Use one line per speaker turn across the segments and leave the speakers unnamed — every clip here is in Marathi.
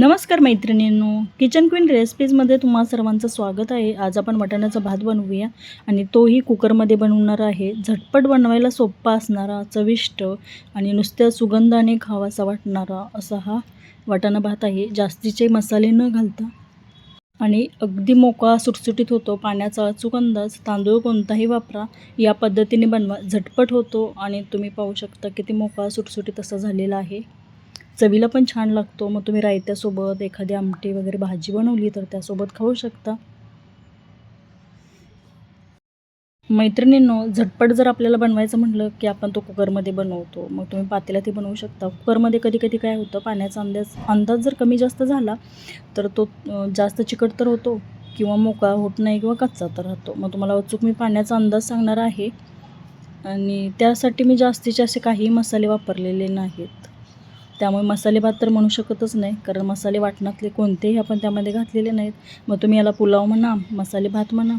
नमस्कार मैत्रिणींनो किचन क्वीन रेसिपीजमध्ये तुम्हा सर्वांचं स्वागत आहे. आज आपण वाटाण्याचा भात बनवूया आणि तोही कुकरमध्ये बनवणार आहे. झटपट बनवायला सोप्पा असणारा चविष्ट आणि नुसत्या सुगंधाने खावासा वाटणारा असा हा वाटाणा भात आहे. जास्तीचे मसाले न घालता आणि अगदी मोकळा सुटसुटीत होतो. पाण्याचा अचूक अंदाज तांदूळ कोणताही वापरा. या पद्धतीने बनवा. झटपट होतो आणि तुम्ही पाहू शकता किती मोकळा सुटसुटीत असा झालेला आहे. चवीला पण छान लागतो. मग तुम्ही रायत्यासोबत एखादी आमटी वगैरे भाजी बनवली तर त्यासोबत खाऊ शकता. मैत्रिणींनो झटपट जर आपल्याला बनवायचं म्हटलं की आपण तो कुकरमध्ये बनवतो. मग तुम्ही पातेल्यात ते बनवू शकता. कुकरमध्ये कधी कधी काय होतं पाण्याचा अंदाज अंदाज जर कमी जास्त झाला तर तो जास्त चिकट तर होतो किंवा मोकळा होत नाही किंवा कच्चा तर राहतो. मग तुम्हाला अचूक मी पाण्याचा अंदाज सांगणार आहे. आणि त्यासाठी मी जास्तीचे असे काही मसाले वापरलेले नाहीत. त्यामुळे मसाले भात तर म्हणू शकतच नाही कारण मसाले वाटणातले कोणतेही आपण त्यामध्ये घातलेले नाहीत. मग तुम्ही याला पुलाव म्हणा मसाले भात म्हणा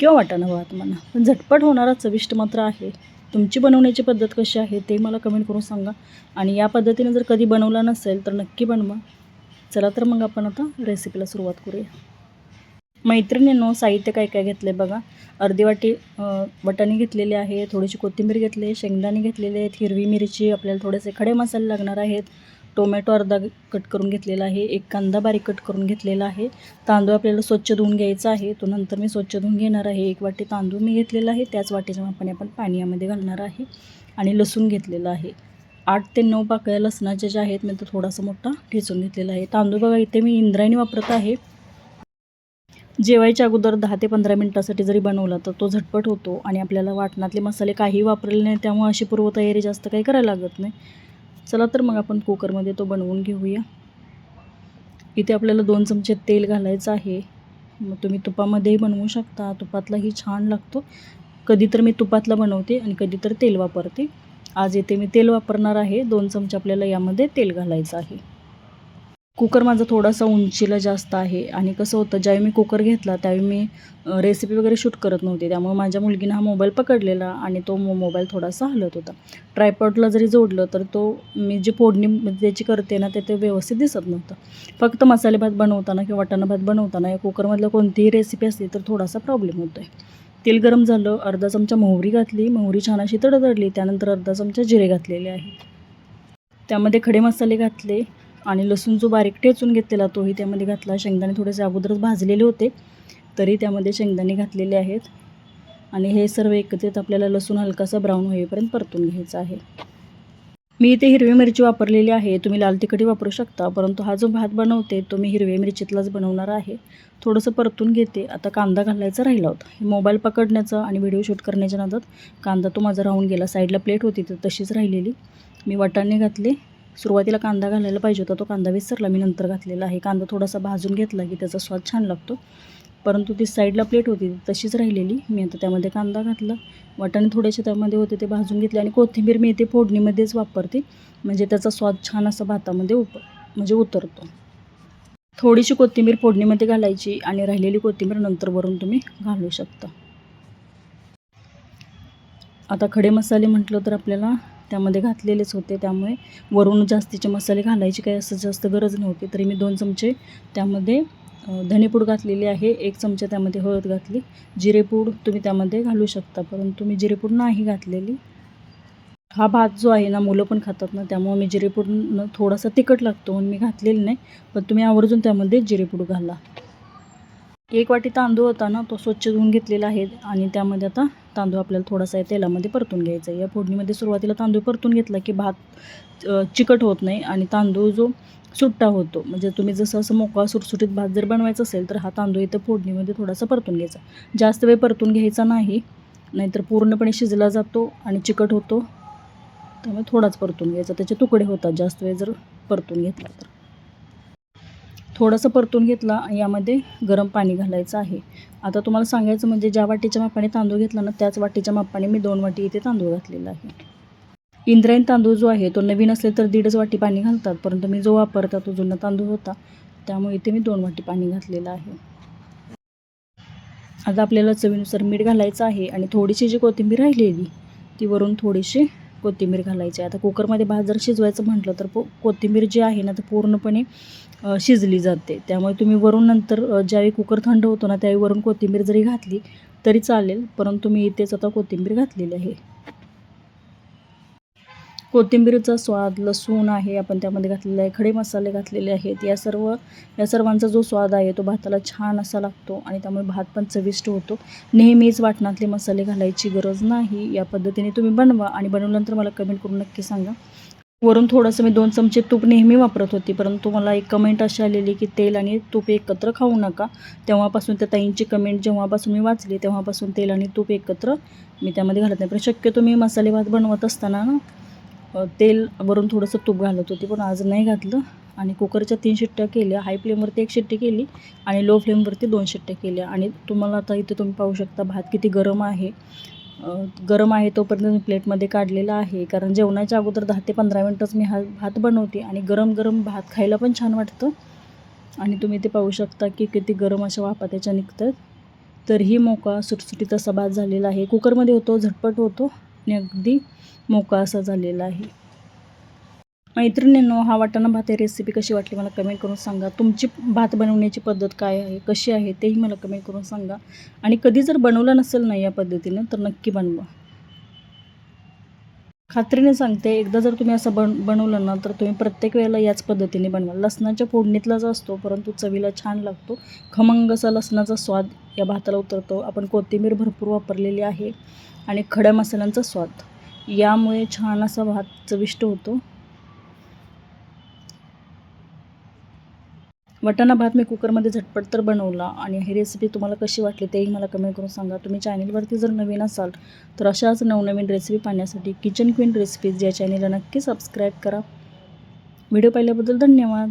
किंवा वाटाणा भात म्हणा. पण झटपट होणारा चविष्ट मात्र आहे. तुमची बनवण्याची पद्धत कशी आहे ते मला कमेंट करून सांगा. आणि या पद्धतीने जर कधी बनवला नसेल तर नक्की बनवा. चला तर मग आपण आता रेसिपीला सुरुवात करूया. मैत्रिणींनो साहित्य काय काय घेतलं आहे बघा. अर्धी वाटी अ, घेतलेले आहे थोडीशी कोथिंबीर घेतली आहे शेंगदाणे घेतलेले आहेत हिरवी मिरची आपल्याला थोडेसे खडे मसाले लागणार आहेत. टोमॅटो अर्धा कट करून घेतलेला आहे एक कांदा बारीक कट करून घेतलेला आहे. तांदूळ आपल्याला स्वच्छ धुवून घ्यायचा आहे तो नंतर मी स्वच्छ धुवून घेणार आहे. एक वाटी तांदूळ मी घेतलेला आहे त्याच वाटीच्या मापाने आपण पाणी यामध्ये घालणार आहे आणि लसूण घेतलेलं आहे. आठ ते नऊ पाकळ्या लसणाच्या ज्या आहेत मी तो थोडासा मोठा ठेचून घेतलेला आहे. तांदूळ बघा इथे मी इंद्रायणी वापरत आहे. जेवायच्या अगोदर दहा ते पंधरा मिनटासाठी जरी बनवला तर तो झटपट होतो आणि आपल्याला वाटणातले मसाले काही वापरले नाही त्यामुळे अशी पूर्वतयारी जास्त काही करायला लागत नाही. चला तर मग आपण कुकरमध्ये तो बनवून घेऊया. इथे आपल्याला दोन चमचे तेल घालायचं आहे. मग तुम्ही तुपामध्येही बनवू शकता. तुपातलाही छान लागतो. कधी तर मी तुपातला बनवते आणि कधी तर तेल वापरते. आज इथे मी तेल वापरणार आहे. दोन चमचे आपल्याला यामध्ये तेल घालायचं आहे. कुकर माझा थोडासा उंचीला जास्त आहे आणि कसं होतं ज्यावेळी मी कुकर घेतला त्यावेळी मी रेसिपी वगैरे शूट करत नव्हते. त्यामुळे माझ्या मुलगीनं हा मोबाईल पकडलेला आणि तो मो मोबाईल थोडासा हलत होता. ट्रायपॉडला जरी जोडलं तर तो मी जी फोडणी म्हणजे त्याची करते ना ते ते व्यवस्थित दिसत नव्हतं. फक्त मसाले भात बनवताना किंवा वाटाणा भात बनवताना या कुकरमधलं कोणतीही रेसिपी असली तर थोडासा प्रॉब्लेम होतो आहे तेल गरम झालं अर्धा चमचा मोहरी घातली मोहरी छान अशी तडतडली त्यानंतर अर्धा चमचा जिरे घातलेले आहेत त्यामध्ये खडे मसाले घातले आणि लसूण जो बारीक ठेचून घेतलेला तोही त्यामध्ये घातला. शेंगदाणे थोडेसे अगोदरच भाजलेले होते तरी त्यामध्ये शेंगदाणे घातलेले आहेत. आणि हे सर्व एकत्रित आपल्याला लसूण हलकासा ब्राऊन होईपर्यंत परतून घ्यायचा आहे. मी इथे हिरवी मिरची वापरलेली आहे. तुम्ही लाल तिखटी वापरू शकता परंतु हा जो भात बनवते तो मी हिरव्या मिरचीतलाच बनवणार आहे. थोडंसं परतून घेते. आता कांदा घालायचा राहिला होता. हे मोबाईल पकडण्याचा आणि व्हिडिओ शूट करण्याच्या नादात कांदा तो माझा राहून गेला. साईडला प्लेट होती तर तशीच राहिलेली. मी वाटाणे घातले. सुरुवातीला कांदा घालायला पाहिजे होता तो कांदा विसरला मी नंतर घातलेला आहे. कांदा थोडासा भाजून घेतला की त्याचा स्वाद छान लागतो. परंतु ती साईडला प्लेट होती तशीच राहिलेली. मी आता त्यामध्ये कांदा घातला. वाटाणे थोडेसे त्यामध्ये होते ते भाजून घेतले. आणि कोथिंबीर मी इथे फोडणीमध्येच वापरते. म्हणजे त्याचा स्वाद छान असा भातामध्ये उप म्हणजे उतरतो. थोडीशी कोथिंबीर फोडणीमध्ये घालायची आणि राहिलेली कोथिंबीर नंतर वरून तुम्ही घालू शकता. आता खडे मसाले म्हटलं तर आपल्याला त्यामध्ये घातलेलेच होते. त्यामुळे वरून जास्तीचे मसाले घालायची काही असं जास्त गरज नव्हती. तरी मी दोन चमचे त्यामध्ये धनेपूड घातलेली आहे. एक चमचा त्यामध्ये हळद घातली. जिरेपूड तुम्ही त्यामध्ये घालू शकता. परंतु मी जिरेपूड नाही घातलेली. हा भात जो आहे ना मुलं पण खातात ना त्यामुळे मी जिरेपूड थोडासा तिखट लागतो म्हणून मी घातलेली नाही. पण तुम्ही आवर्जून त्यामध्ये जिरेपूड घाला. एक वाटी तांदूळ होता ना तो स्वच्छ धुवून घेतलेला आहे आणि त्यामध्ये आता तांदूळ आपल्याला थोडासा या तेलामध्ये परतून घ्यायचा आहे या फोडणीमध्ये सुरुवातीला तांदूळ परतून घेतला की भात चिकट होत नाही आणि तांदूळ जो सुट्टा होतो म्हणजे तुम्ही जसं असं मोकळा सुटसुटीत भात जर बनवायचा असेल तर हा तांदूळ इथं फोडणीमध्ये थोडासा परतून घ्यायचा. जास्त वेळ परतून घ्यायचा नाही नाहीतर पूर्णपणे शिजला जातो आणि चिकट होतो. त्यामुळे थोडाच परतून घ्यायचा. त्याचे तुकडे होतात जास्त वेळ जर परतून घेतला तर. थोडंसं परतून घेतला आणि यामध्ये गरम पाणी घालायचं आहे. आता तुम्हाला सांगायचं म्हणजे ज्या वाटीच्या मापाने तांदूळ घेतला ना त्याच वाटीच्या मापाने मी दोन वाटी इथे तांदूळ घातलेला आहे. इंद्रायण तांदूळ जो आहे तो नवीन असेल तर दीडच वाटी पाणी घालतात परंतु मी जो वापरता तो जुना तांदूळ होता त्यामुळे इथे मी दोन वाटी पाणी घातलेलं आहे. आता आपल्याला चवीनुसार मीठ घालायचं आहे आणि थोडीशी जी कोथिंबीर राहिलेली ती वरून थोडीशी कोथिंबीर घालायची आहे. आता कुकरमध्ये भात जर शिजवायचं म्हटलं तर पो कोथिंबीर जी आहे ना तर पूर्णपणे शिजली जाते. त्यामुळे तुम्ही वरून नंतर ज्यावेळी कुकर थंड होतो ना त्यावेळी वरून कोथिंबीर जरी घातली तरी चालेल परंतु मी इथेच आता कोथिंबीर घातलेली आहे. कोथिंबीरचा स्वाद लसूण आहे आपण त्यामध्ये घातलेला आहे खडे मसाले घातलेले आहेत. या सर्व या सर्वांचा जो स्वाद आहे तो भाताला छान असा लागतो आणि त्यामुळे भात पण चविष्ट होतो. नेहमीच वाटणातले मसाले घालायची गरज नाही. या पद्धतीने तुम्ही बनवा आणि बनवल्यानंतर मला कमेंट करून नक्की सांगा. वरून थोडंसं मी दोन चमचे तूप नेहमी वापरत होती परंतु मला एक कमेंट अशी आलेली की तेल आणि तूप एकत्र खाऊ नका. तेव्हापासून त्या ताईंची कमेंट जेव्हापासून मी वाचली तेव्हापासून तेल आणि तूप एकत्र मी त्यामध्ये घालत नाही. पण शक्यतो मी मसाले भात बनवत असताना ना तेल वरून थोडंसं तूप घालत होती पण आज नाही घातलं. आणि कुकरच्या तीन शिट्ट्या केल्या हाय फ्लेमवरती एक शिट्टी केली आणि लो फ्लेमवरती दोन शिट्ट्या केल्या. आणि तुम्हाला आता इथे तुम्ही पाहू शकता भात किती गरम आहे. गरम आहे तोपर्यंत मी प्लेटमध्ये काढलेला आहे. कारण जेवणाच्या अगोदर दहा ते पंधरा मिनटंच मी हा भात बनवते आणि गरम गरम भात खायला पण छान वाटतं. आणि तुम्ही ते पाहू शकता की किती गरम अशा वापा त्याच्या निघतात. तरीही मोका सुटसुटीत असा भात झालेला आहे. कुकरमध्ये होतो झटपट होतो. आणि अगदी मोका असा झालेला आहे. मैत्रिणींनो हा वाटाणा भात रेसिपी कशी वाटली मला कमेंट करून सांगा. तुमची भात बनवण्याची पद्धत काय आहे? कशी आहे? तेही मला कमेंट करून सांगा. आणि कधी जर बनवलं नसेल ना या पद्धतीनं तर नक्की बनवा. खात्रीने सांगते एकदा जर तुम्ही असं बन बनवलं ना तर तुम्ही प्रत्येक वेळेला याच पद्धतीने बनवा. लसणाच्या फोडणीतलाच असतो परंतु चवीला छान लागतो. खमंग असा लसणाचा स्वाद या भाताला उतरतो. आपण कोथिंबीर भरपूर वापरलेली आहे. आणि खड्या मसाल्यांचा स्वाद. यामुळे छान असा भात चविष्ट होतो. वटाणा भात मी कुकरमध्ये झटपट तर बनवला आणि ही रेसिपी तुम्हाला कशी वाटली तेही मला कमेंट करून सांगा. तुम्ही चॅनलवरती जर नवीन असाल तर अशाच नवनवीन रेसिपी पाहण्यासाठी किचन क्वीन रेसिपीज या चॅनलला नक्की सबस्क्राईब करा. व्हिडिओ पाहिल्याबद्दल धन्यवाद.